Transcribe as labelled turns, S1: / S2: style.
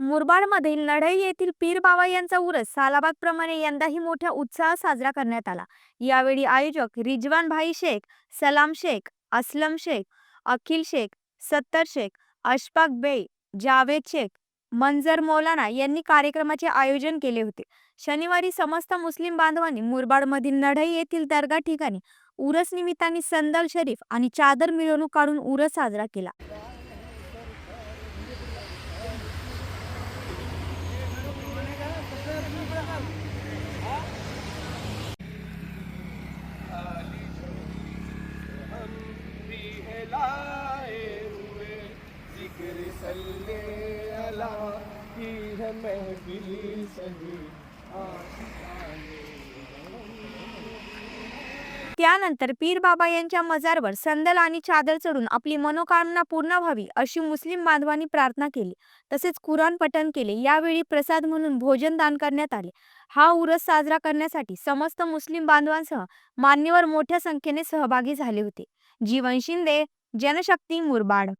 S1: मुरबाडमधील नढई येथील पीर बाबा यांचा उरस सालाबादप्रमाणे यंदाही मोठ्या उत्साहात साजरा करण्यात आला. यावेळी आयोजक रिजवान भाई शेख सलाम शेख असलम शेख अखिल शेख सत्तर शेख अशफाक बे जावेद शेख मंजर मौलाना यांनी कार्यक्रमाचे आयोजन केले होते. शनिवारी समस्त मुस्लिम बांधवांनी मुरबाडमधील नढई येथील दर्गा ठिकाणी उरस निमित्ताने संदल शरीफ आणि चादर मिरवणूक काढून उरस साजरा केला.
S2: लाए हुए जिक्र सल्ले अला की है महफिल सही।
S1: त्यानंतर पीर बाबा यांच्या मजारवर संदल आणि चादर चढून आपली मनोकामना पूर्ण व्हावी अशी मुस्लिम बांधवांनी प्रार्थना केली. तसेच कुराण पठण केले. यावेळी प्रसाद म्हणून भोजन दान करण्यात आले. हा उरस साजरा करण्यासाठी समस्त मुस्लिम बांधवांसह मान्यवर मोठ्या संख्येने सहभागी झाले होते. जीवन शिंदे જનશક્તિ મુરબાડ